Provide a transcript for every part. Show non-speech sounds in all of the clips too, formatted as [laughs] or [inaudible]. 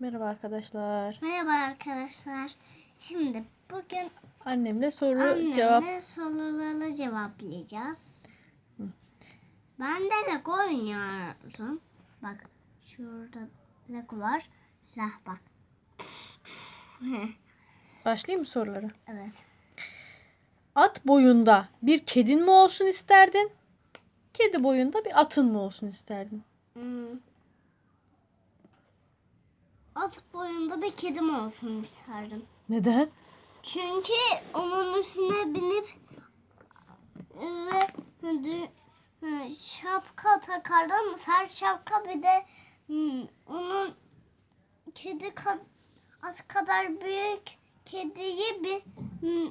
Merhaba arkadaşlar. Merhaba arkadaşlar. Şimdi bugün Annemle soru annemle cevap. soruları cevaplayacağız. Ben de Lego oynuyorum. Bak şurada Lego var. Silah bak. [laughs] Başlayayım mı sorulara? evet. At boyunda bir kedin mi olsun isterdin? Kedi boyunda bir atın mı olsun isterdin? Hmm. At boyunda bir kedim olsun isterdim. Neden? Çünkü onun üstüne binip ve dü- hı, şapka takardım. Her şapka bir de hı, onun kedi kad- az kadar büyük kediyi bir hı,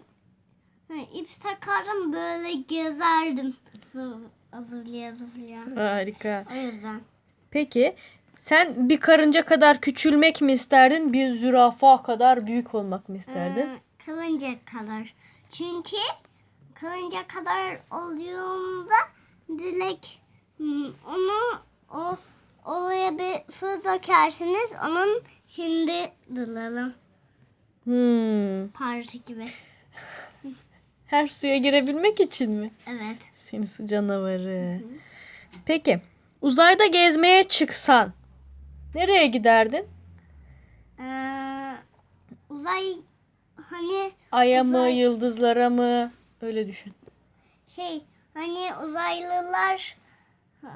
hı, ip takardım böyle gezerdim. Zı- Zıplaya zıplaya. Harika. O yüzden. Peki sen bir karınca kadar küçülmek mi isterdin? Bir zürafa kadar büyük olmak mı isterdin? Ee, Kılınca kadar. Çünkü kılınca kadar olduğunda direkt hmm, onu o oraya bir su dökersiniz. Onun şimdi dalalım. Hmm. Parti gibi. Her suya girebilmek için mi? Evet. Seni su canavarı. Peki uzayda gezmeye çıksan nereye giderdin? Ee, uzay hani Ay'a mı, Uzay- yıldızlara mı? Öyle düşün. şey hani uzaylılar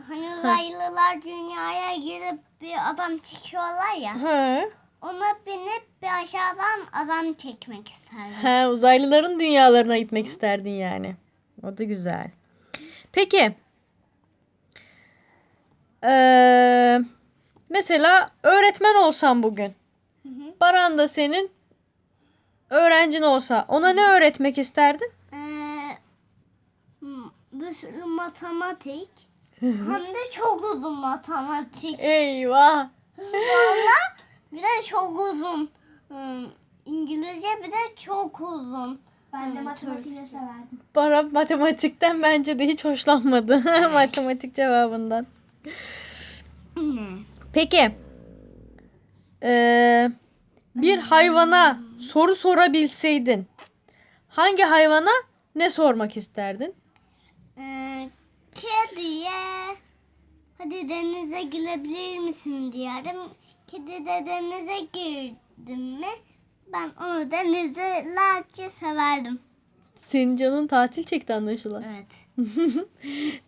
hani uzaylılar dünyaya girip bir adam çekiyorlar ya. Ha. Ona binip bir aşağıdan adam çekmek isterdim. Ha, uzaylıların dünyalarına gitmek isterdin yani. O da güzel. Peki. Ee, mesela öğretmen olsan bugün. Baran da senin öğrencin olsa ona ne öğretmek isterdin? Ee, bir sürü matematik. Hem de çok uzun matematik. Eyvah. Sonra bir de çok uzun. hmm, İngilizce bir de çok uzun. Ben de Hmm, matematiği severdim. Baran matematikten bence de hiç hoşlanmadı. [laughs] Matematik cevabından. Ne? Peki. Ee, bir hayvana soru sorabilseydin hangi hayvana ne sormak isterdin? Ee, kediye hadi denize girebilir misin diyelim. Kedi de denize girdim mi ben onu denizlerce severdim. Senin canın tatil çekti anlaşılan. Evet. [laughs]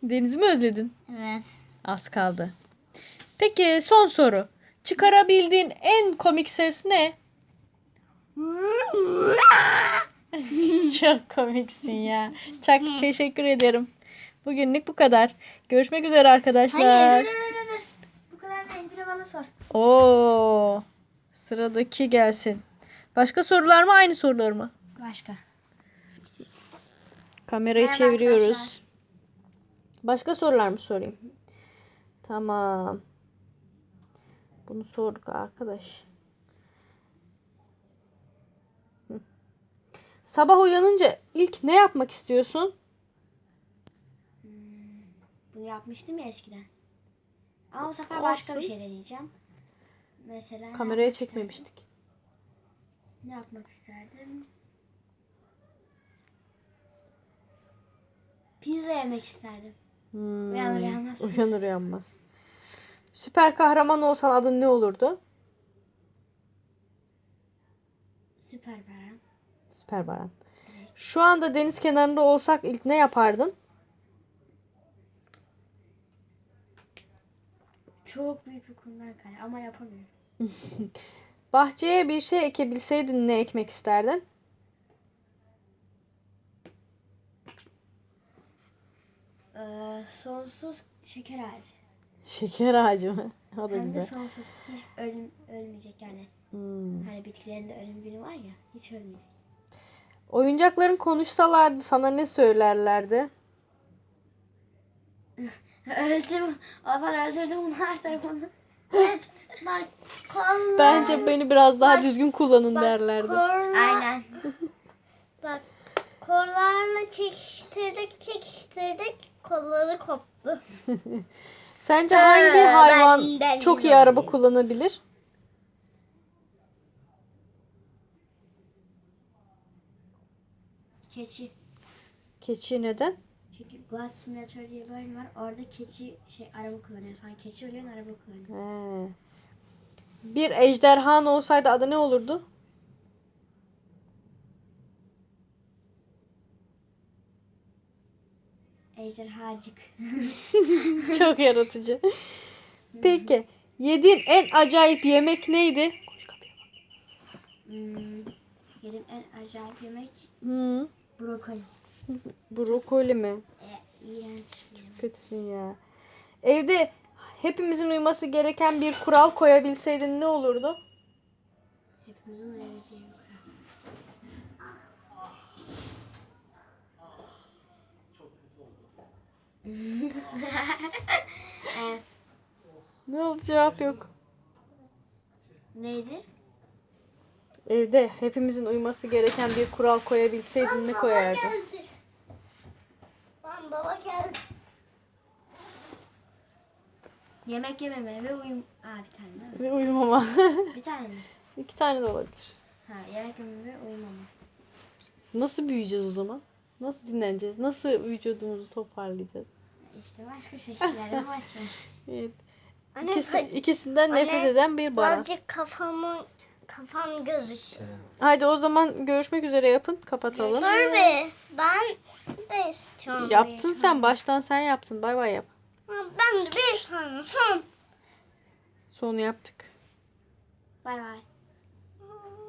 Denizi mi özledin? Evet. Az kaldı. Peki son soru. Çıkarabildiğin en komik ses ne? Çok komiksin ya. Çok teşekkür ederim. Bugünlük bu kadar. Görüşmek üzere arkadaşlar. Hayır. Bu kadar değil. Bir de bana sor. Oo. Sıradaki gelsin. Başka sorular mı aynı sorular mı? Başka. Kamerayı Merhaba çeviriyoruz. arkadaşlar. Başka sorular mı sorayım? Tamam. Bunu sorduk arkadaş. Sabah uyanınca ilk ne yapmak istiyorsun? Bunu yapmıştım ya eskiden. Ama bu sefer başka bir Olsun. şey deneyeceğim. Mesela ne Kameraya yapmak çekmemiştik. isterdim? Ne yapmak isterdim? Pizza yemek isterdim. Hmm, Uyanır uyanmaz. Uyanır uyanmaz. Süper kahraman olsan adın ne olurdu? Süper Baran. Süper Baran. Şu anda deniz kenarında olsak ilk ne yapardın? Çok büyük bir kumlar kale ama yapamıyorum. [laughs] Bahçeye bir şey ekebilseydin ne ekmek isterdin? Ee, sonsuz şeker ağacı. Şeker ağacı mı? [laughs] O da Hem de güzel. sonsuz. Hiç ölüm, ölmeyecek yani. Hmm. Hani bitkilerin de ölüm günü var ya. Hiç ölmeyecek. Oyuncakların konuşsalardı sana ne söylerlerdi? [laughs] Öldüm. Ozan öldürdü bunu her tarafını. [laughs] Evet. Bak kollar. Bence beni biraz daha düzgün kullanın derlerdi. Kollar. Aynen. Bak kollarla çekiştirdik çekiştirdik kolları koptu. Sence ee, hangi Ha, hayvan çok iyi araba kullanabilir? Keçi. Keçi neden? Çünkü God Simulator diye bir oyun var. Orada keçi şey araba kullanıyor. Sen keçi oluyorsun araba kullanıyorsun. He. Bir ejderhan olsaydı adı ne olurdu? Ejderhacık. [laughs] Çok yaratıcı. Peki. Yediğin en acayip yemek neydi? Koş kapıya bak. Hmm, yedim en acayip yemek Hı. brokoli. Brokoli mi? E, iğrenç bir yemek. Kötüsün ya. Evde hepimizin uyması gereken bir kural koyabilseydin ne olurdu? Hepimizin uyabileceği bir kural. [laughs] Ne oldu cevap yok. neydi? Evde hepimizin uyması gereken bir kural koyabilseydin ne koyardın? Lan baba geldi. Yemek yememe ve uyum... Aa bir tane mi? Ve uyumama. [laughs] Bir tane mi? İki tane de olabilir. Ha yemek yememe ve uyumama. Nasıl büyüyeceğiz o zaman? Nasıl dinleneceğiz? Nasıl vücudumuzu toparlayacağız? İşte başka şekillerle başka. [laughs] Evet. Anne İkisi, ikisinden nefret Anne, eden bir baran. birazcık kafamı kafam gözüküyor. Haydi o zaman görüşmek üzere yapın. Kapatalım. Dur be. Ben de istiyorum. Yaptın sen. Baştan sen yaptın. Bay bay yap. Ben de bir tane son. Sonu yaptık. Bay bay.